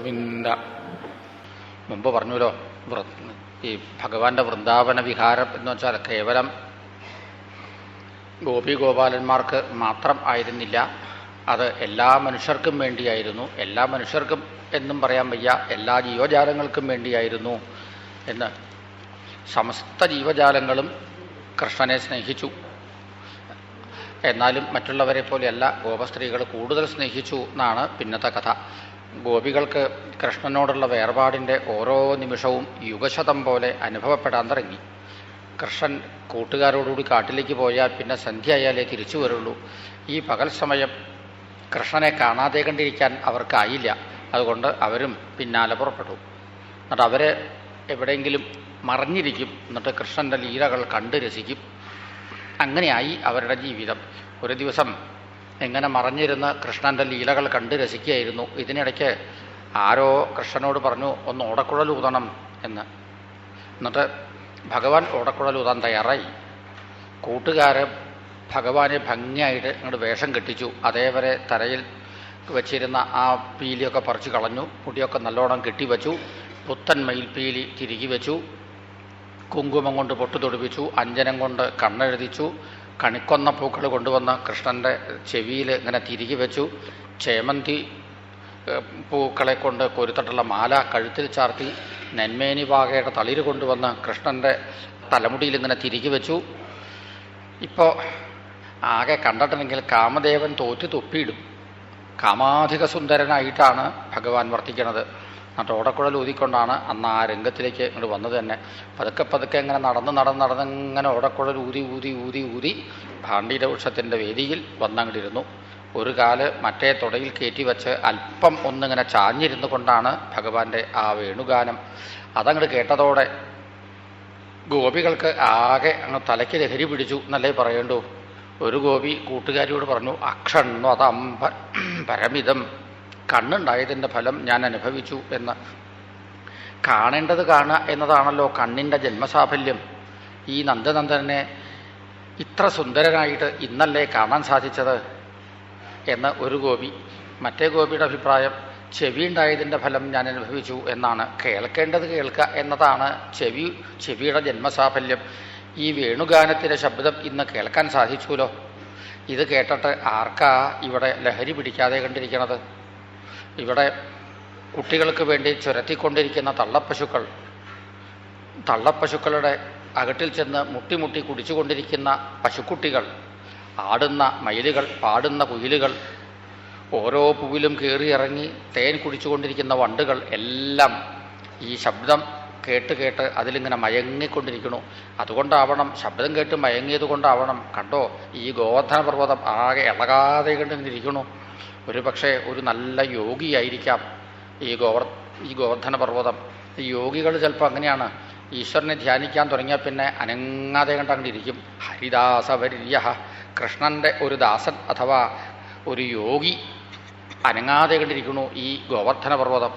ഗോവിന്ദ. മുമ്പ് പറഞ്ഞല്ലോ ഈ ഭഗവാന്റെ വൃന്ദാവന വിഹാരം എന്ന് വെച്ചാൽ കേവലം ഗോപി ഗോപാലന്മാർക്ക് മാത്രം ആയിരുന്നില്ല. അത് എല്ലാ മനുഷ്യർക്കും വേണ്ടിയായിരുന്നു. എല്ലാ മനുഷ്യർക്കും എന്നും പറയാൻ വയ്യ. എല്ലാ ജീവജാലങ്ങൾക്കും വേണ്ടിയായിരുന്നു എന്ന്. സമസ്ത ജീവജാലങ്ങളും കൃഷ്ണനെ സ്നേഹിച്ചു. എന്നാലും മറ്റുള്ളവരെ പോലെയല്ല ഗോപസ്ത്രീകൾ കൂടുതൽ സ്നേഹിച്ചു എന്നാണ് പിന്നത്തെ കഥ. ഗോപികൾക്ക് കൃഷ്ണനോടുള്ള വേർപാടിന്റെ ഓരോ നിമിഷവും യുഗശതം പോലെ അനുഭവപ്പെടാൻ തുടങ്ങി കൃഷ്ണൻ കൂട്ടുകാരോടുകൂടി കാട്ടിലേക്ക് പോയാൽ പിന്നെ സന്ധ്യയായാലേ തിരിച്ചു വരുള്ളൂ. ഈ പകൽ സമയം കൃഷ്ണനെ കാണാതെ കണ്ടിരിക്കാൻ അവർക്കായില്ല. അതുകൊണ്ട് അവരും പിന്നാലെ പുറപ്പെട്ടു. എന്നിട്ട് അവരെ എവിടെയെങ്കിലും മറിഞ്ഞിരിക്കും. എന്നിട്ട് കൃഷ്ണന്റെ ലീലകൾ കണ്ട് രസിക്കും. അങ്ങനെയായി അവരുടെ ജീവിതം. ഒരു ദിവസം എങ്ങനെ മറഞ്ഞിരുന്ന കൃഷ്ണന്റെ ലീലകൾ കണ്ട് രസിക്കുകയായിരുന്നു. ഇതിനിടയ്ക്ക് ആരോ കൃഷ്ണനോട് പറഞ്ഞു ഒന്ന് ഓടക്കുഴൽ ഊതണം എന്ന്. എന്നിട്ട് ഭഗവാൻ ഓടക്കുഴൽ ഊതാൻ തയ്യാറായി. കൂട്ടുകാർ ഭഗവാനെ ഭംഗിയായിട്ട് ഇങ്ങോട്ട് വേഷം കെട്ടിച്ചു. അതേവരെ തലയിൽ വെച്ചിരുന്ന ആ പീലിയൊക്കെ പറിച്ചു കളഞ്ഞു. മുടിയൊക്കെ നല്ലോണം കെട്ടിവെച്ചു പുത്തൻ മയിൽപ്പീലി തിരികെ വെച്ചു. കുങ്കുമം കൊണ്ട് പൊട്ടു തൊടിപ്പിച്ചു. അഞ്ജനം കൊണ്ട് കണ്ണെഴുതിച്ചു. കണിക്കൊന്ന പൂക്കൾ കൊണ്ടുവന്ന കൃഷ്ണന്റെ ചെവിയിൽ ഇങ്ങനെ തിരികെ വെച്ചു. ചേമന്തി പൂക്കളെ കൊണ്ട് കൊരുത്തിട്ടുള്ള മാല കഴുത്തിൽ ചാർത്തി നെന്മേനി പാകയുടെ തളിര് കൊണ്ടുവന്ന് കൃഷ്ണന്റെ തലമുടിയിൽ ഇങ്ങനെ തിരികെ വെച്ചു. ഇപ്പോൾ ആകെ കണ്ടിട്ടുണ്ടെങ്കിൽ കാമദേവൻ തോറ്റു തുപ്പിയിടും. കാമാധിക സുന്ദരനായിട്ടാണ് ഭഗവാൻ വർത്തിക്കുന്നത് എന്നിട്ട് ഓടക്കുഴൽ ഊതിക്കൊണ്ടാണ് അന്ന് ആ രംഗത്തിലേക്ക് ഇങ്ങോട്ട് വന്നത് തന്നെ. പതുക്കെ പതുക്കെ ഇങ്ങനെ നടന്ന് നടന്ന് നടന്ന് ഇങ്ങനെ ഓടക്കുഴൽ ഊതി ഊതി ഊതി ഊതി ഭാണ്ഡീരവൃക്ഷത്തിന്റെ വേദിയിൽ വന്നങ്ങിട്ടിരുന്നു ഒരു കാൽ മറ്റേ തുടയിൽ കയറ്റി വച്ച് അല്പം ഒന്നിങ്ങനെ ചാഞ്ഞിരുന്നു കൊണ്ടാണ് ഭഗവാന്റെ ആ വേണുഗാനം. അതങ്ങോട്ട് കേട്ടതോടെ ഗോപികൾക്ക് ആകെ അങ്ങ് തലയ്ക്ക് ലഹരി പിടിച്ചു എന്നല്ലേ പറയേണ്ടു. ഒരു ഗോപി കൂട്ടുകാരിയോട് പറഞ്ഞു അക്ഷണ്വതം പരമിതം. കണ്ണുണ്ടായതിന്റെ ഫലം ഞാൻ അനുഭവിച്ചു എന്ന്. കാണേണ്ടത് കാണുക എന്നതാണല്ലോ കണ്ണിന്റെ ജന്മസാഫല്യം. ഈ നന്ദനന്ദനെ ഇത്ര സുന്ദരനായിട്ട് ഇന്നല്ലേ കാണാൻ സാധിച്ചത് എന്ന് ഒരു ഗോപി മറ്റേ ഗോപിയുടെ അഭിപ്രായം ചെവി ഉണ്ടായതിന്റെ ഫലം ഞാൻ അനുഭവിച്ചു എന്നാണ്. കേൾക്കേണ്ടത് കേൾക്കുക എന്നതാണ് ചെവി ചെവിയുടെ ജന്മസാഫല്യം. ഈ വേണുഗാനത്തിന്റെ ശബ്ദം ഇന്ന് കേൾക്കാൻ സാധിച്ചുല്ലോ ഇത് കേട്ടിട്ട് ആർക്കാ ഇവിടെ ലഹരി പിടിക്കാതെ കണ്ടിരിക്കണത്? ഇവിടെ കുട്ടികൾക്ക് വേണ്ടി ചുരത്തിക്കൊണ്ടിരിക്കുന്ന തള്ളപ്പശുക്കൾ തള്ളപ്പശുക്കളുടെ അകട്ടിൽ ചെന്ന് മുട്ടിമുട്ടി കുടിച്ചുകൊണ്ടിരിക്കുന്ന പശുക്കുട്ടികൾ ആടുന്ന മയിലുകൾ പാടുന്ന കുയിലുകൾ ഓരോ പൂവിലും കയറിയിറങ്ങി തേൻ കുടിച്ചുകൊണ്ടിരിക്കുന്ന വണ്ടുകൾ എല്ലാം ഈ ശബ്ദം കേട്ട് കേട്ട് അതിലിങ്ങനെ മയങ്ങിക്കൊണ്ടിരിക്കണു അതുകൊണ്ടാവണം ശബ്ദം കേട്ട് മയങ്ങിയത് കൊണ്ടാവണം കണ്ടോ ഈ ഗോവർദ്ധന പർവതം ആകെ ഇളകാതെ കണ്ടിരിക്കണു ഒരു പക്ഷേ ഒരു നല്ല യോഗിയായിരിക്കാം ഈ ഗോവർ ഈ ഗോവർദ്ധന പർവതം. ഈ യോഗികൾ ചിലപ്പോൾ അങ്ങനെയാണ്. ഈശ്വരനെ ധ്യാനിക്കാൻ തുടങ്ങിയാൽ പിന്നെ അനങ്ങാതെ കണ്ടങ്ങിരിക്കും ഹരിദാസവര്യ കൃഷ്ണന്റെ ഒരു ദാസൻ അഥവാ ഒരു യോഗി അനങ്ങാതെ കണ്ടിരിക്കുന്നു ഈ ഗോവർദ്ധന പർവതം.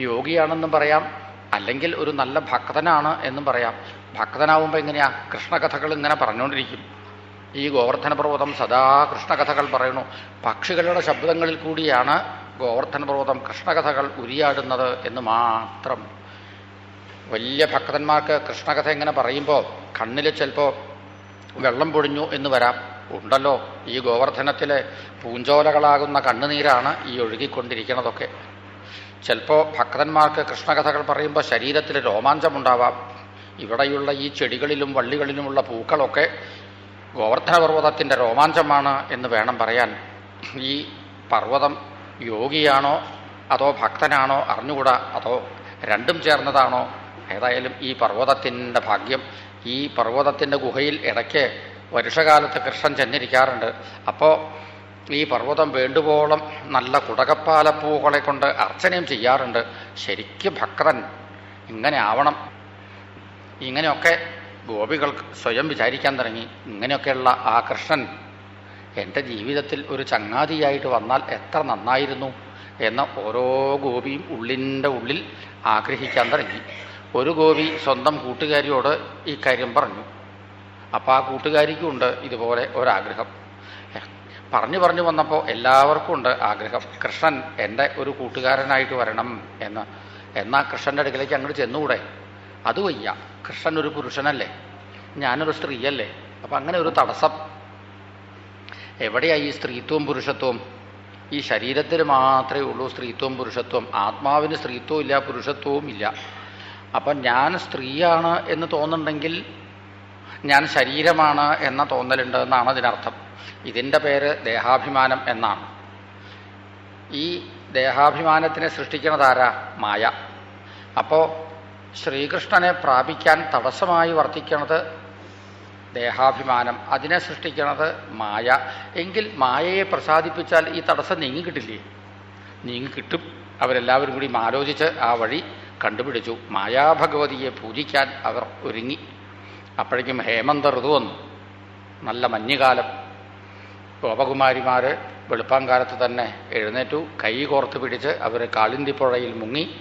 യോഗിയാണെന്നും പറയാം. അല്ലെങ്കിൽ ഒരു നല്ല ഭക്തനാണ് എന്നും പറയാം. ഭക്തനാവുമ്പോൾ എങ്ങനെയാ? കൃഷ്ണകഥകൾ ഇങ്ങനെ പറഞ്ഞുകൊണ്ടിരിക്കും ഈ ഗോവർദ്ധന പർവതം സദാ കൃഷ്ണകഥകൾ പറയുന്നു. പക്ഷികളുടെ ശബ്ദങ്ങളിൽ കൂടിയാണ് ഗോവർദ്ധന പർവതം കൃഷ്ണകഥകൾ ഉരിയാടുന്നത് എന്ന് മാത്രം. വലിയ ഭക്തന്മാർക്ക് കൃഷ്ണകഥ എങ്ങനെ പറയുമ്പോൾ കണ്ണിൽ ചിലപ്പോൾ വെള്ളം പൊഴിഞ്ഞു എന്ന് വരാം. ഉണ്ടല്ലോ ഈ ഗോവർദ്ധനത്തിലെ പൂഞ്ചോലകളാകുന്ന കണ്ണുനീരാണ് ഈ ഒഴുകിക്കൊണ്ടിരിക്കുന്നതൊക്കെ. ചിലപ്പോൾ ഭക്തന്മാർക്ക് കൃഷ്ണകഥകൾ പറയുമ്പോൾ ശരീരത്തിൽ രോമാഞ്ചമുണ്ടാവാം. ഇവിടെയുള്ള ഈ ചെടികളിലും വള്ളികളിലുമുള്ള പൂക്കളൊക്കെ ഗോവർദ്ധന പർവതത്തിന്റെ രോമാഞ്ചമാണ് എന്ന് വേണം പറയാൻ. ഈ പർവതം യോഗിയാണോ അതോ ഭക്തനാണോ അറിഞ്ഞുകൂടാ? അതോ രണ്ടും ചേർന്നതാണോ? ഏതായാലും ഈ പർവതത്തിന്റെ ഭാഗ്യം ഈ പർവതത്തിന്റെ ഗുഹയിൽ ഇടയ്ക്ക് വർഷകാലത്ത് കൃഷ്ണൻ ചെന്നിരിക്കാറുണ്ട്. അപ്പോൾ ഈ പർവതം വേണ്ടുവോളം നല്ല കുടകപ്പാലപ്പൂക്കളെ കൊണ്ട് അർച്ചനയും ചെയ്യാറുണ്ട്. ശരിക്കും ഭക്തൻ ഇങ്ങനെ ആവണം. ഇങ്ങനെയൊക്കെ ഗോപികൾ സ്വയം വിചാരിക്കാൻ തുടങ്ങി. ഇങ്ങനെയൊക്കെയുള്ള ആ കൃഷ്ണൻ എന്റെ ജീവിതത്തിൽ ഒരു ചങ്ങാതിയായിട്ട് വന്നാൽ എത്ര നന്നായിരുന്നു എന്ന് ഓരോ ഗോപിയും ഉള്ളിന്റെ ഉള്ളിൽ ആഗ്രഹിക്കാൻ തുടങ്ങി. ഒരു ഗോപി സ്വന്തം കൂട്ടുകാരിയോട് ഈ കാര്യം പറഞ്ഞു. അപ്പോൾ ആ കൂട്ടുകാരിക്കും ഉണ്ട് ഇതുപോലെ ഒരാഗ്രഹം. പറഞ്ഞു പറഞ്ഞു വന്നപ്പോൾ എല്ലാവർക്കും ഉണ്ട് ആഗ്രഹം. കൃഷ്ണൻ എന്റെ ഒരു കൂട്ടുകാരനായിട്ട് വരണം എന്ന്. എന്നാൽ കൃഷ്ണന്റെ അടുക്കലേക്ക് അങ്ങോട്ട് ചെന്നുകൂടെ? അത് വയ്യ. കൃഷ്ണൻ ഒരു പുരുഷനല്ലേ? ഞാനൊരു സ്ത്രീയല്ലേ? അപ്പം അങ്ങനെ ഒരു തടസ്സം. എവിടെയായി ഈ സ്ത്രീത്വവും പുരുഷത്വവും? ഈ ശരീരത്തിൽ മാത്രമേ ഉള്ളൂ സ്ത്രീത്വവും പുരുഷത്വം ആത്മാവിന് സ്ത്രീത്വവും ഇല്ല പുരുഷത്വവും ഇല്ല. അപ്പം ഞാൻ സ്ത്രീയാണ് എന്ന് തോന്നുന്നുണ്ടെങ്കിൽ ഞാൻ ശരീരമാണ് എന്ന തോന്നലുണ്ട് എന്നാണ് അതിനർത്ഥം. ഇതിന്റെ പേര് ദേഹാഭിമാനം എന്നാണ്. ഈ ദേഹാഭിമാനത്തിനെ സൃഷ്ടിക്കുന്നതാരാ മായ. അപ്പോൾ ശ്രീകൃഷ്ണനെ പ്രാപിക്കാൻ തടസ്സമായി വർത്തിക്കുന്നത് ദേഹാഭിമാനം അതിനെ സൃഷ്ടിക്കുന്നത് മായ. എങ്കിൽ മായയെ പ്രസാദിപ്പിച്ചാൽ ഈ തടസ്സം നീങ്ങിക്കിട്ടില്ലേ? നീങ്ങിക്കിട്ടും. അവരെല്ലാവരും കൂടി ആലോചിച്ച് ആ വഴി കണ്ടുപിടിച്ചു. മായാഭഗവതിയെ പൂജിക്കാൻ അവർ ഒരുങ്ങി. അപ്പോഴേക്കും ഹേമന്ത ഋതു വന്നു. നല്ല മഞ്ഞുകാലം. ഗോപകുമാരിമാർ വെളുപ്പാങ്കാലത്ത് തന്നെ എഴുന്നേറ്റു. കൈ കോർത്ത് പിടിച്ച് അവർ കാളിന്തിപ്പുഴയിൽ മുങ്ങി.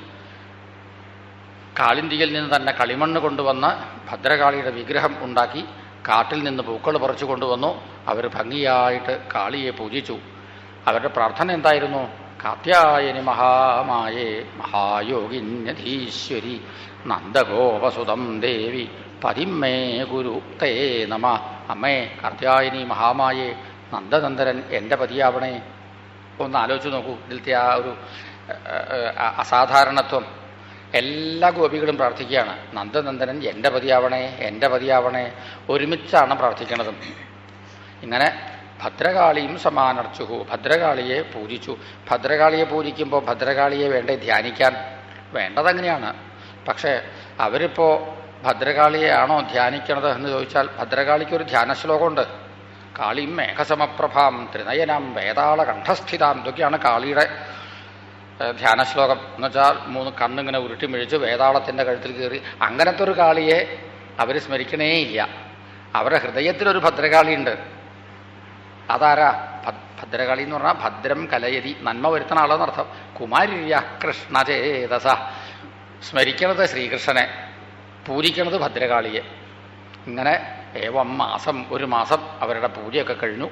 കാളിന്തിയിൽ നിന്ന് തന്നെ കളിമണ്ണ് കൊണ്ടുവന്ന് ഭദ്രകാളിയുടെ വിഗ്രഹം ഉണ്ടാക്കി കാട്ടിൽ നിന്ന് പൂക്കൾ പറിച്ചു കൊണ്ടുവന്നു. അവർ ഭംഗിയായിട്ട് കാളിയെ പൂജിച്ചു. അവരുടെ പ്രാർത്ഥന എന്തായിരുന്നു? കാത്യായനി മഹാമായേ മഹായോഗിന്യധീശ്വരി നന്ദഗോപസുതം ദേവി പതിമ്മേ ഗുരു തേ നമ. അമ്മേ കാർത്യായനി മഹാമായേ നന്ദനന്ദരൻ എന്റെ പതിയാവണേ. ഒന്ന് ആലോചിച്ച് നോക്കൂ. ഇതിലത്തെ ആ ഒരു അസാധാരണത്വം. എല്ലാ ഗോപികളും പ്രാർത്ഥിക്കുകയാണ്. നന്ദനന്ദനൻ എന്റെ പതിയാവണേ എന്റെ പതിയാവണേ ഒരുമിച്ചാണ് പ്രാർത്ഥിക്കണതും. ഇങ്ങനെ ഭദ്രകാളിയും സമാനർച്ചുഹു. ഭദ്രകാളിയെ പൂജിച്ചു. ഭദ്രകാളിയെ പൂജിക്കുമ്പോൾ ഭദ്രകാളിയെ വേണ്ടേ ധ്യാനിക്കാൻ? വേണ്ടതങ്ങനെയാണ്. പക്ഷേ അവരിപ്പോൾ ഭദ്രകാളിയെയാണോ ധ്യാനിക്കണത് എന്ന് ചോദിച്ചാൽ ഭദ്രകാളിക്കൊരു ധ്യാന ശ്ലോകമുണ്ട് കാളിയും മേഘസമപ്രഭാം ത്രിനയനാം വേതാള കണ്ഠസ്ഥിതാം ഇതൊക്കെയാണ് കാളിയുടെ ധ്യാന ശ്ലോകം എന്ന് വെച്ചാൽ മൂന്ന് കണ്ണിങ്ങനെ ഉരുട്ടി മിഴിച്ച് വേതാളത്തിന്റെ കഴുത്തിൽ കയറി അങ്ങനത്തെ ഒരു കാളിയെ അവർ സ്മരിക്കണേ ഇല്ല അവരുടെ ഹൃദയത്തിലൊരു ഭദ്രകാളിയുണ്ട്. അതാരാ? ഭദ്രകാളി എന്ന് പറഞ്ഞാൽ ഭദ്രം കലയതി നന്മ വരുത്തണ ആളെന്നർത്ഥം കുമാരിയ കൃഷ്ണചേതസ. സ്മരിക്കണത് ശ്രീകൃഷ്ണനെ പൂജിക്കണത് ഭദ്രകാളിയെ. ഇങ്ങനെ ഏവം മാസം ഒരു മാസം അവരുടെ പൂജയൊക്കെ കഴിഞ്ഞു.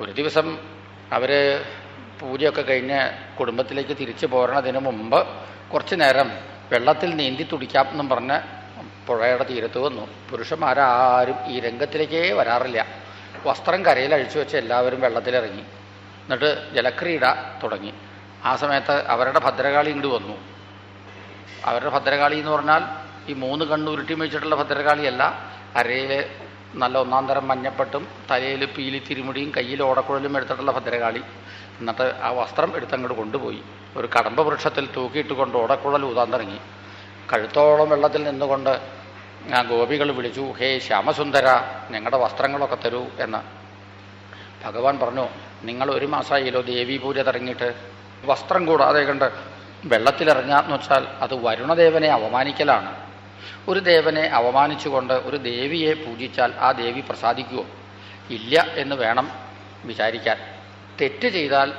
ഒരു ദിവസം അവർ പൂജയൊക്കെ കഴിഞ്ഞ് കുടുംബത്തിലേക്ക് തിരിച്ചു പോരണതിന് മുമ്പ് കുറച്ചു നേരം വെള്ളത്തിൽ നീന്തി തുടിക്കാം എന്നും പറഞ്ഞ് പുഴയുടെ തീരത്ത് വന്നു. പുരുഷന്മാരാരും ഈ രംഗത്തിലേക്കേ വരാറില്ല. വസ്ത്രം കരയിൽ അഴിച്ചു വെച്ച് എല്ലാവരും വെള്ളത്തിലിറങ്ങി. എന്നിട്ട് ജലക്രീഡ തുടങ്ങി. ആ സമയത്ത് അവരുടെ ഭദ്രകാളി ഇങ്ങോട്ട് വന്നു. അവരുടെ ഭദ്രകാളി എന്ന് പറഞ്ഞാൽ ഈ മൂന്ന് കണ്ണ് ഉരുട്ടി വെച്ചിട്ടുള്ള ഭദ്രകാളിയല്ല. അരയിൽ നല്ല ഒന്നാം തരം മഞ്ഞപ്പെട്ടും തലയിൽ പീലി തിരുമുടിയും കയ്യിൽ ഓടക്കുഴലും എടുത്തിട്ടുള്ള ഭദ്രകാളി. എന്നിട്ട് ആ വസ്ത്രം എടുത്തങ്ങോട്ട് കൊണ്ടുപോയി. ഒരു കടമ്പ വൃക്ഷത്തിൽ തൂക്കിയിട്ട് കൊണ്ട് ഓടക്കുഴൽ ഊതാൻ തുടങ്ങി. കഴുത്തോളം വെള്ളത്തിൽ നിന്നുകൊണ്ട് ആ ഗോപികൾ വിളിച്ചു ഹേ ശ്യാമസുന്ദര ഞങ്ങളുടെ വസ്ത്രങ്ങളൊക്കെ തരൂ എന്ന്. ഭഗവാൻ പറഞ്ഞു നിങ്ങൾ ഒരു മാസമായില്ലോ ദേവി പൂജ തുടങ്ങിയിട്ട്. വസ്ത്രം കൂടാതെ കണ്ട് വെള്ളത്തിലിറങ്ങാന്ന് വെച്ചാൽ അത് വരുണദേവനെ അവമാനിക്കലാണ് ഒരു ദേവനെ അവമാനിച്ചുകൊണ്ട് ഒരു ദേവിയെ പൂജിച്ചാൽ ആ ദേവി പ്രസാദിക്കുമോ ഇല്ല എന്ന് വേണം വിചാരിക്കാൻ. തെറ്റ് ചെയ്താൽ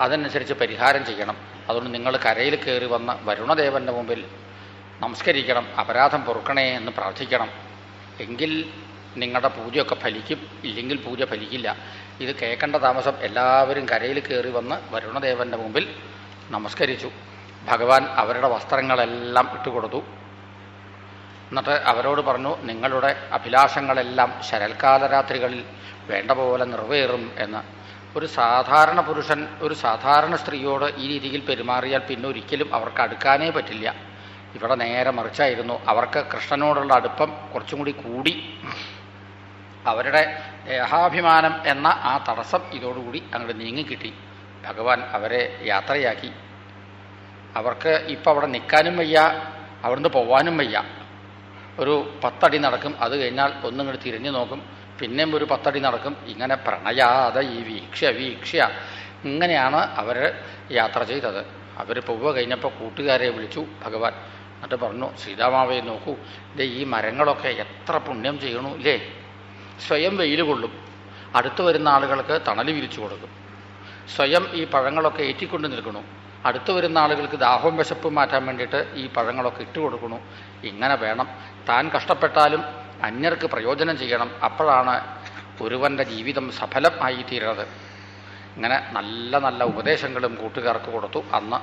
അതനുസരിച്ച് പരിഹാരം ചെയ്യണം. അതുകൊണ്ട് നിങ്ങൾ കരയിൽ കയറി വന്ന വരുണദേവന്റെ മുമ്പിൽ നമസ്കരിക്കണം അപരാധം പൊറുക്കണേ എന്ന് പ്രാർത്ഥിക്കണം. എങ്കിൽ നിങ്ങളുടെ പൂജയൊക്കെ ഫലിക്കും ഇല്ലെങ്കിൽ പൂജ ഫലിക്കില്ല. ഇത് കേൾക്കേണ്ട താമസം എല്ലാവരും കരയിൽ കയറി വന്ന് വരുണദേവന്റെ മുമ്പിൽ നമസ്കരിച്ചു. ഭഗവാൻ അവരുടെ വസ്ത്രങ്ങളെല്ലാം ഇട്ടുകൊടുത്തു. എന്നിട്ട് അവരോട് പറഞ്ഞു നിങ്ങളുടെ അഭിലാഷങ്ങളെല്ലാം ശരൽക്കാലരാത്രികളിൽ വേണ്ട പോലെ നിറവേറും എന്ന്. ഒരു സാധാരണ പുരുഷൻ ഒരു സാധാരണ സ്ത്രീയോട് ഈ രീതിയിൽ പെരുമാറിയാൽ പിന്നെ ഒരിക്കലും അവർക്ക് അടുക്കാനേ പറ്റില്ല. ഇവിടെ നേരെ മറിച്ചായിരുന്നു. അവർക്ക് കൃഷ്ണനോടുള്ള അടുപ്പം കുറച്ചും കൂടി കൂടി. അവരുടെ ദേഹാഭിമാനം എന്ന ആ തടസ്സം ഇതോടുകൂടി അങ്ങോട്ട് നീങ്ങിക്കിട്ടി. ഭഗവാൻ അവരെ യാത്രയാക്കി. അവർക്ക് ഇപ്പം അവിടെ നിൽക്കാനും വയ്യ അവിടുന്ന് പോവാനും വയ്യ. ഒരു പത്തടി നടക്കും. അത് കഴിഞ്ഞാൽ ഒന്നും ഇങ്ങോട്ട് തിരിഞ്ഞു നോക്കും. പിന്നെയും ഒരു പത്തടി നടക്കും. ഇങ്ങനെ പ്രണയാത ഈ വീക്ഷ്യ വീക്ഷ്യ ഇങ്ങനെയാണ് അവർ യാത്ര ചെയ്തത്. അവർ പോവുക കഴിഞ്ഞപ്പോൾ കൂട്ടുകാരെ വിളിച്ചു ഭഗവാൻ. എന്നിട്ട് പറഞ്ഞു സീതാമാവയെ നോക്കൂ ഇതേ ഈ മരങ്ങളൊക്കെ എത്ര പുണ്യം ചെയ്യണു ഇല്ലേ? സ്വയം വെയിൽ കൊള്ളും. അടുത്തു വരുന്ന ആളുകൾക്ക് തണൽ വിരിച്ചു കൊടുക്കും. സ്വയം ഈ പഴങ്ങളൊക്കെ ഏറ്റിക്കൊണ്ട് നിൽക്കണു. അടുത്തു വരുന്ന ആളുകൾക്ക് ദാഹവും വിശപ്പും മാറ്റാൻ വേണ്ടിയിട്ട് ഈ പഴങ്ങളൊക്കെ ഇട്ട് കൊടുക്കണു. ഇങ്ങനെ വേണം. താൻ കഷ്ടപ്പെട്ടാലും അന്യർക്ക് പ്രയോജനം ചെയ്യണം. അപ്പോഴാണ് ഒരുവന്റെ ജീവിതം സഫലമായി തീരുന്നത് ഇങ്ങനെ നല്ല നല്ല ഉപദേശങ്ങളും കൂട്ടുകാർക്ക് കൊടുത്തു. അന്ന്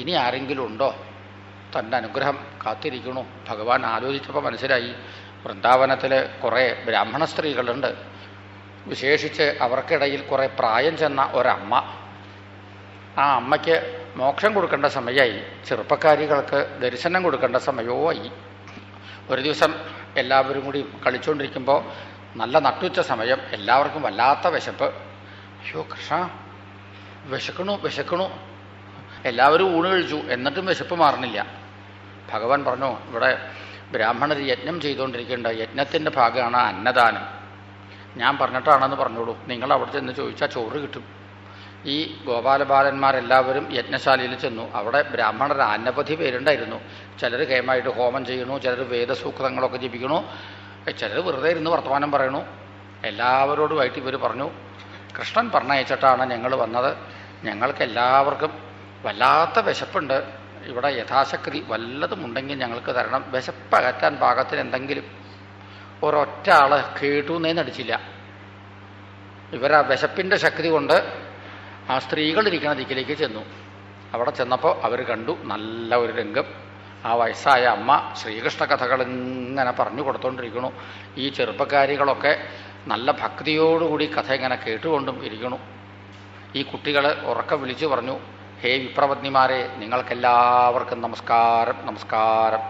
ഇനി ആരെങ്കിലും ഉണ്ടോ? തന്റെ അനുഗ്രഹം കാത്തിരിക്കണു ഭഗവാൻ ആലോചിച്ചപ്പോൾ മനസ്സിലായി. വൃന്ദാവനത്തിൽ കുറേ ബ്രാഹ്മണ സ്ത്രീകളുണ്ട്. വിശേഷിച്ച് അവർക്കിടയിൽ കുറേ പ്രായം ചെന്ന ഒരമ്മ. ആ അമ്മയ്ക്ക് മോക്ഷം കൊടുക്കേണ്ട സമയമായി ചെറുപ്പക്കാരികൾക്ക് ദർശനം കൊടുക്കേണ്ട സമയവും ആയി ഒരു ദിവസം എല്ലാവരും കൂടി കളിച്ചുകൊണ്ടിരിക്കുമ്പോൾ നല്ല നട്ടുച്ച സമയം എല്ലാവർക്കും വല്ലാത്ത വിശപ്പ്. അയ്യോ കൃഷ്ണ വിശക്കണു വിശക്കണു. എല്ലാവരും ഊണ് കഴിച്ചു എന്നിട്ടും വിശപ്പ് മാറണില്ല ഭഗവാൻ പറഞ്ഞു ഇവിടെ ബ്രാഹ്മണർ യജ്ഞം ചെയ്തുകൊണ്ടിരിക്കേണ്ട യജ്ഞത്തിന്റെ ഭാഗമാണ് അന്നദാനം. ഞാൻ പറഞ്ഞിട്ടാണെന്ന് പറഞ്ഞോളൂ. നിങ്ങൾ അവിടെ ചെന്ന് ചോദിച്ചാൽ ചോറ് കിട്ടും. ഈ ഗോപാലബാലന്മാരെല്ലാവരും യജ്ഞശാലയിൽ ചെന്നു. അവിടെ ബ്രാഹ്മണർ അനവധി പേരുണ്ടായിരുന്നു. ചിലർ കേമായിട്ട് ഹോമം ചെയ്യണു ചിലർ വേദസൂക്തങ്ങളൊക്കെ ജപിക്കണു ചിലർ വെറുതെ ഇരുന്ന് വർത്തമാനം പറയണു. എല്ലാവരോടുമായിട്ട് ഇവർ പറഞ്ഞു കൃഷ്ണൻ പറഞ്ഞയച്ചിട്ടാണ് ഞങ്ങൾ വന്നത്. ഞങ്ങൾക്ക് എല്ലാവർക്കും വല്ലാത്ത വിശപ്പുണ്ട്. ഇവിടെ യഥാശക്തി വല്ലതും ഉണ്ടെങ്കിൽ ഞങ്ങൾക്ക് തരണം. വിശപ്പ് അകറ്റാൻ പാകത്തിന് എന്തെങ്കിലും ഒരൊറ്റ ആൾ കേട്ടൂന്നേ നടിച്ചില്ല. ഇവരാ വിശപ്പിന്റെ ശക്തി കൊണ്ട് ആ സ്ത്രീകളിരിക്കുന്ന ദിക്കിലേക്ക് ചെന്നു. അവിടെ ചെന്നപ്പോൾ അവർ കണ്ടു നല്ല ഒരു രംഗം. ആ വയസ്സായ അമ്മ ശ്രീകൃഷ്ണ കഥകൾ ഇങ്ങനെ പറഞ്ഞു കൊടുത്തോണ്ടിരിക്കണു ഈ ചെറുപ്പക്കാരികളൊക്കെ നല്ല ഭക്തിയോടുകൂടി കഥ ഇങ്ങനെ കേട്ടുകൊണ്ടും ഇരിക്കണു ഈ കുട്ടികൾ ഉറക്കം വിളിച്ചു പറഞ്ഞു ഹേ വിപ്രപത്നിമാരെ നിങ്ങൾക്കെല്ലാവർക്കും നമസ്കാരം നമസ്കാരം.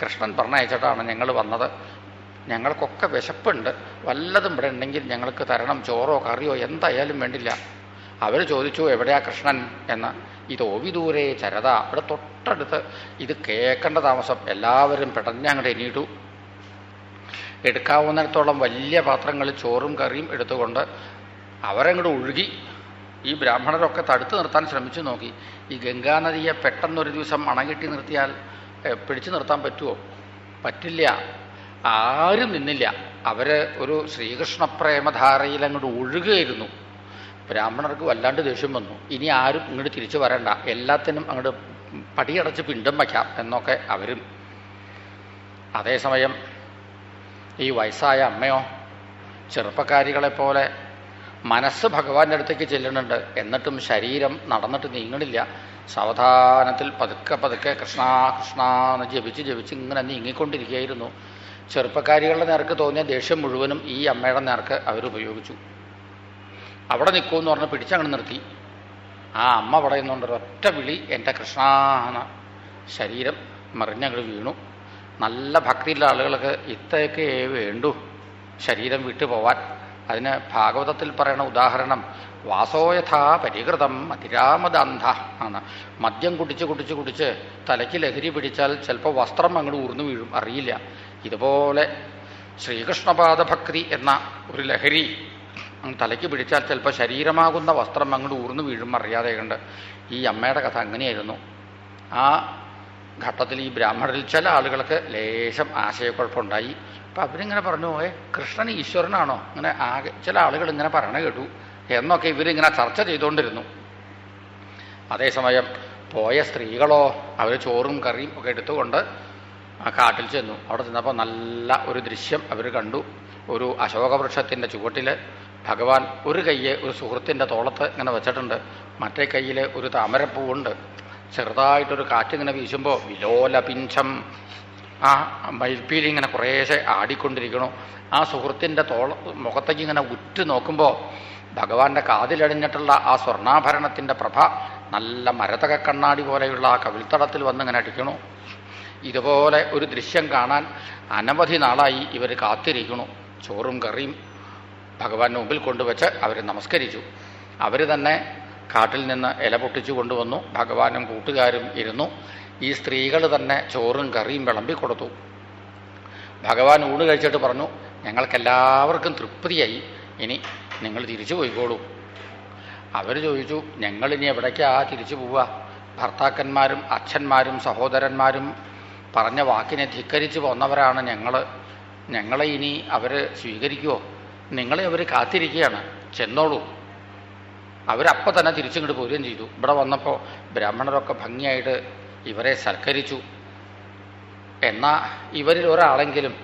കൃഷ്ണൻ പറഞ്ഞയച്ചിട്ടാണ് ഞങ്ങൾ വന്നത്. ഞങ്ങൾക്കൊക്കെ വിശപ്പുണ്ട്. വല്ലതും ഇവിടെ ഉണ്ടെങ്കിൽ ഞങ്ങൾക്ക് തരണം. ചോറോ കറിയോ എന്തായാലും വേണ്ടില്ല. അവർ ചോദിച്ചു എവിടെയാ കൃഷ്ണൻ? എന്ന്. ഇത് ഓവിദൂരെ ചരത. അവിടെ തൊട്ടടുത്ത് ഇത് കേൾക്കേണ്ട താമസം. എല്ലാവരും പെട്ടെന്ന് അങ്ങോട്ട് എണീട്ടു എടുക്കാവുന്നിടത്തോളം വലിയ പാത്രങ്ങളിൽ ചോറും കറിയും എടുത്തുകൊണ്ട് അവരങ്ങോട്ട് ഒഴുകി. ഈ ബ്രാഹ്മണരൊക്കെ തടുത്തു നിർത്താൻ ശ്രമിച്ചു നോക്കി. ഈ ഗംഗാനദിയെ പെട്ടെന്നൊരു ദിവസം അണകെട്ടി നിർത്തിയാൽ പിടിച്ചു നിർത്താൻ പറ്റുമോ? പറ്റില്ല. ആരും നിന്നില്ല. അവർ ഒരു ശ്രീകൃഷ്ണ പ്രേമധാരയിൽ അങ്ങോട്ട് ഒഴുകുകയായിരുന്നു. ബ്രാഹ്മണർക്ക് വല്ലാണ്ട് ദേഷ്യം വന്നു. ഇനി ആരും ഇങ്ങോട്ട് തിരിച്ചു വരണ്ട. എല്ലാത്തിനും അങ്ങോട്ട് പടിയടച്ച് പിണ്ടം വയ്ക്കാം എന്നൊക്കെ അവരും. അതേസമയം ഈ വയസ്സായ അമ്മയോ ചെറുപ്പക്കാരികളെ പോലെ മനസ്സ് ഭഗവാന്റെ അടുത്തേക്ക് ചെല്ലുന്നുണ്ട്. എന്നിട്ടും ശരീരം നടന്നിട്ട് നീങ്ങണില്ല. സാവധാനത്തിൽ പതുക്കെ പതുക്കെ കൃഷ്ണ കൃഷ്ണ എന്ന് ജപിച്ച് ജപിച്ച് ഇങ്ങനെ നീങ്ങിക്കൊണ്ടിരിക്കുകയായിരുന്നു. ചെറുപ്പക്കാരികളുടെ നേർക്ക് തോന്നിയ ദേഷ്യം മുഴുവനും ഈ അമ്മയുടെ നേർക്ക് അവർ ഉപയോഗിച്ചു. അവിടെ നിൽക്കുമെന്ന് പറഞ്ഞ് പിടിച്ചങ്ങനെ നിർത്തി. ആ അമ്മ പറയുന്നുണ്ട് ഒറ്റ വിളി എന്റെ കൃഷ്ണാന. ശരീരം മറിഞ്ഞങ്ങോട് വീണു. നല്ല ഭക്തിയുള്ള ആളുകൾക്ക് ഇത്രയൊക്കെ വേണ്ടു ശരീരം വിട്ടു പോവാൻ. അതിന് ഭാഗവതത്തിൽ പറയണ ഉദാഹരണം വാസോയഥാ പരികൃതം മതിരാമദാന്ധ ആണ്. മദ്യം കുടിച്ച് കുടിച്ച് കുടിച്ച് തലയ്ക്ക് ലഹരി പിടിച്ചാൽ ചിലപ്പോൾ വസ്ത്രം അങ്ങോട്ട് ഊർന്നു വീഴും അറിയില്ല. ഇതുപോലെ ശ്രീകൃഷ്ണപാദഭക്തി എന്ന ഒരു ലഹരി തലയ്ക്ക് പിടിച്ചാൽ ചിലപ്പോൾ ശരീരമാകുന്ന വസ്ത്രം അങ്ങോട്ട് ഊർന്നു വീഴും അറിയാതെ കണ്ട്. ഈ അമ്മയുടെ കഥ അങ്ങനെയായിരുന്നു. ആ ഘട്ടത്തിൽ ഈ ബ്രാഹ്മണരിൽ ചില ആളുകൾക്ക് ലേശം ആശയക്കുഴപ്പമുണ്ടായി. അപ്പം അവരിങ്ങനെ പറഞ്ഞു ഏ കൃഷ്ണൻ ഈശ്വരനാണോ? അങ്ങനെ ആകെ ചില ആളുകൾ ഇങ്ങനെ പറയണ കേട്ടു. എന്നൊക്കെ ഇവരിങ്ങനെ ചർച്ച ചെയ്തുകൊണ്ടിരുന്നു. അതേസമയം പോയ സ്ത്രീകളോ അവർ ചോറും കറിയും ഒക്കെ എടുത്തുകൊണ്ട് ആ കാട്ടിൽ ചെന്നു. അവിടെ ചെന്നപ്പോൾ നല്ല ഒരു ദൃശ്യം അവർ കണ്ടു. ഒരു അശോകവൃക്ഷത്തിന്റെ ചുവട്ടിൽ ഭഗവാൻ ഒരു കയ്യെ ഒരു സുഹൃത്തിന്റെ തോളത്ത് ഇങ്ങനെ വെച്ചിട്ടുണ്ട്. മറ്റേ കയ്യിൽ ഒരു താമരപ്പൂവുണ്ട്. ചെറുതായിട്ടൊരു കാറ്റിങ്ങനെ വീശുമ്പോൾ വിലോല പിഞ്ചം. ആ മയിൽപ്പീലി ഇങ്ങനെ കുറേശ്ശെ ആടിക്കൊണ്ടിരിക്കണു. ആ സുഹൃത്തിന്റെ തോൾ മുഖത്തേക്ക് ഇങ്ങനെ ഉറ്റു നോക്കുമ്പോൾ ഭഗവാന്റെ കാതിലടിഞ്ഞിട്ടുള്ള ആ സ്വർണാഭരണത്തിന്റെ പ്രഭ നല്ല മരതക കണ്ണാടി പോലെയുള്ള ആ കവിൾത്തടത്തിൽ വന്ന് ഇങ്ങനെ അടിക്കണു. ഇതുപോലെ ഒരു ദൃശ്യം കാണാൻ അനവധി നാളായി ഇവർ കാത്തിരിക്കണു. ചോറും കറിയും ഭഗവാന്റെ മുമ്പിൽ കൊണ്ടുവച്ച് അവർ നമസ്കരിച്ചു. അവർ തന്നെ കാട്ടിൽ നിന്ന് ഇല പൊട്ടിച്ചു കൊണ്ടുവന്നു. ഭഗവാനും കൂട്ടുകാരും ഇരുന്നു. ഈ സ്ത്രീകൾ തന്നെ ചോറും കറിയും വിളമ്പി കൊടുത്തു. ഭഗവാൻ ഊണ് കഴിച്ചിട്ട് പറഞ്ഞു ഞങ്ങൾക്കെല്ലാവർക്കും തൃപ്തിയായി. ഇനി നിങ്ങൾ തിരിച്ചു പോയിക്കോളൂ. അവർ ചോദിച്ചു ഞങ്ങളിനി എവിടേക്കാ തിരിച്ചു പോവുക? ഭർത്താക്കന്മാരും അച്ഛന്മാരും സഹോദരന്മാരും പറഞ്ഞ വാക്കിനെ ധിക്കരിച്ച് പോന്നവരാണ് ഞങ്ങൾ ഞങ്ങളെ ഇനി അവർ സ്വീകരിക്കുമോ നിങ്ങളെ അവർ കാത്തിരിക്കുകയാണ്. ചെന്നോളൂ. അവരപ്പം തന്നെ തിരിച്ചിങ്ങോട്ട് പോരുകയും ചെയ്തു. ഇവിടെ വന്നപ്പോൾ ബ്രാഹ്മണരൊക്കെ ഭംഗിയായിട്ട് ഇവരെ സൽക്കരിച്ചു. എന്നാൽ ഇവരിൽ ഒരാളെങ്കിലും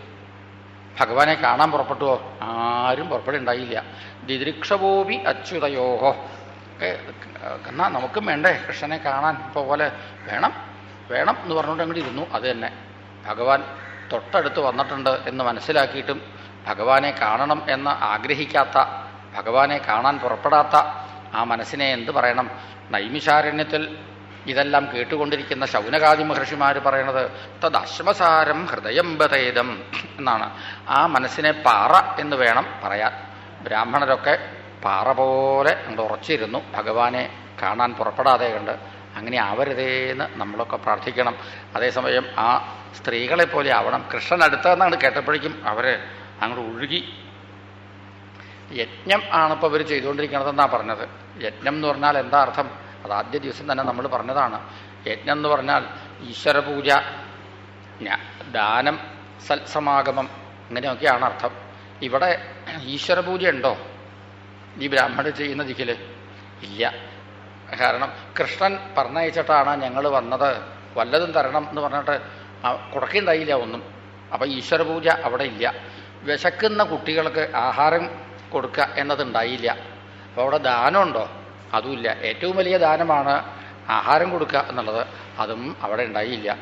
ഭഗവാനെ കാണാൻ പുറപ്പെട്ടുവോ? ആരും പുറപ്പെടുണ്ടായില്ല. ദിദൃക്ഷപോപി അച്യുതയോഹോ. എന്നാ നമുക്കും വേണ്ടേ കൃഷ്ണനെ കാണാൻ? ഇപ്പോൾ പോലെ വേണം വേണം എന്ന് പറഞ്ഞുകൊണ്ട് അങ്ങോട്ട് ഇരുന്നു. അത് തന്നെ. ഭഗവാൻ തൊട്ടടുത്ത് വന്നിട്ടുണ്ട് എന്ന് മനസ്സിലാക്കിയിട്ടും ഭഗവാനെ കാണണം എന്ന് ആഗ്രഹിക്കാത്ത ഭഗവാനെ കാണാൻ പുറപ്പെടാത്ത ആ മനസ്സിനെ എന്ത് പറയണം? നൈമിശാരണ്യത്തിൽ ഇതെല്ലാം കേട്ടുകൊണ്ടിരിക്കുന്ന ശൗനകാദി മഹർഷിമാർ പറയണത് തദശ്മസാരം ഹൃദയം ബതേതം എന്നാണ്. ആ മനസ്സിനെ പാറ എന്ന് വേണം പറയാൻ. ബ്രാഹ്മണരൊക്കെ പാറ പോലെ അങ്ങോട്ട് ഉറച്ചിരുന്നു ഭഗവാനെ കാണാൻ പുറപ്പെടാതെ കണ്ട്. അങ്ങനെ ആവരുതേന്ന് നമ്മളൊക്കെ പ്രാർത്ഥിക്കണം. അതേസമയം ആ സ്ത്രീകളെ പോലെ ആവണം. കൃഷ്ണൻ അടുത്തതെന്നാണ് കേട്ടപ്പോഴേക്കും അവർ അങ്ങോട്ട് ഒഴുകി. യജ്ഞം ആണിപ്പോൾ അവർ ചെയ്തുകൊണ്ടിരിക്കണതെന്നാണ് പറഞ്ഞത്. യജ്ഞം എന്ന് പറഞ്ഞാൽ എന്താ അർത്ഥം? അത് ആദ്യ ദിവസം തന്നെ നമ്മൾ പറഞ്ഞതാണ്. യജ്ഞം എന്ന് പറഞ്ഞാൽ ഈശ്വരപൂജ ദാനം സത്സമാഗമം ഇങ്ങനെയൊക്കെയാണ് അർത്ഥം. ഇവിടെ ഈശ്വരപൂജ ഉണ്ടോ? ഈ ബ്രാഹ്മണർ ചെയ്യുന്ന ദിക്കിൽ ഇല്ല. കാരണം കൃഷ്ണൻ പറഞ്ഞയച്ചിട്ടാണ് ഞങ്ങൾ വന്നത്. വല്ലതും തരണം എന്ന് പറഞ്ഞിട്ട് കുടക്കുണ്ടായില്ല ഒന്നും. അപ്പം ഈശ്വരപൂജ അവിടെ ഇല്ല. വിശക്കുന്ന കുട്ടികൾക്ക് ആഹാരം കൊടുക്കുക എന്നതുണ്ടായില്ല. അപ്പോൾ അവിടെ ദാനമുണ്ടോ? അതുമില്ല. ഏറ്റവും വലിയ ദാനമാണ് ആഹാരം കൊടുക്കുക എന്നുള്ളത്. അതും അവിടെ ഉണ്ടായില്ല.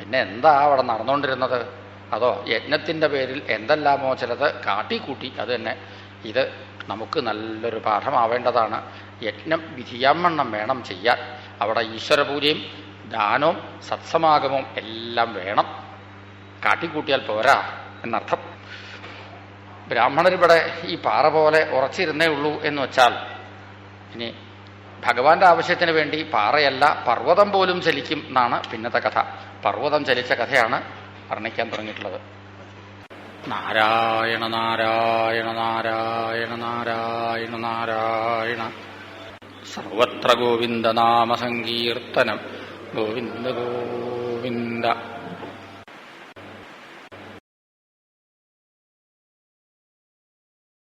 പിന്നെ എന്താ അവിടെ നടന്നുകൊണ്ടിരുന്നത്? അതോ യജ്ഞത്തിന്റെ പേരിൽ എന്തെല്ലാമോ ചിലത് കാട്ടിക്കൂട്ടി? അത് തന്നെ. ഇത് നമുക്ക് നല്ലൊരു പാഠമാവേണ്ടതാണ്. യജ്ഞം വിധിയാമണ്ണം വേണം ചെയ്യാൻ. അവിടെ ഈശ്വരപൂജയും ദാനവും സത്സമാഗമവും എല്ലാം വേണം. കാട്ടിക്കൂട്ടിയാൽ പോരാ എന്നർത്ഥം. ബ്രാഹ്മണരിവിടെ ഈ പാറ പോലെ ഉറച്ചിരുന്നേ ഉള്ളൂ എന്ന് വെച്ചാൽ ഇനി ഭഗവാന്റെ ആവശ്യത്തിന് വേണ്ടി പാറയല്ല പർവതം പോലും ചലിക്കും എന്നാണ് പിന്നത്തെ കഥ. പർവതം ചലിച്ച കഥയാണ് വർണിക്കാൻ തുടങ്ങിയിട്ടുള്ളത്. നാരായണ നാരായണ നാരായണ നാരായണ നാരായണ. സർവത്ര ഗോവിന്ദ നാമസങ്കീർത്തനം ഗോവിന്ദ ഗോവിന്ദ.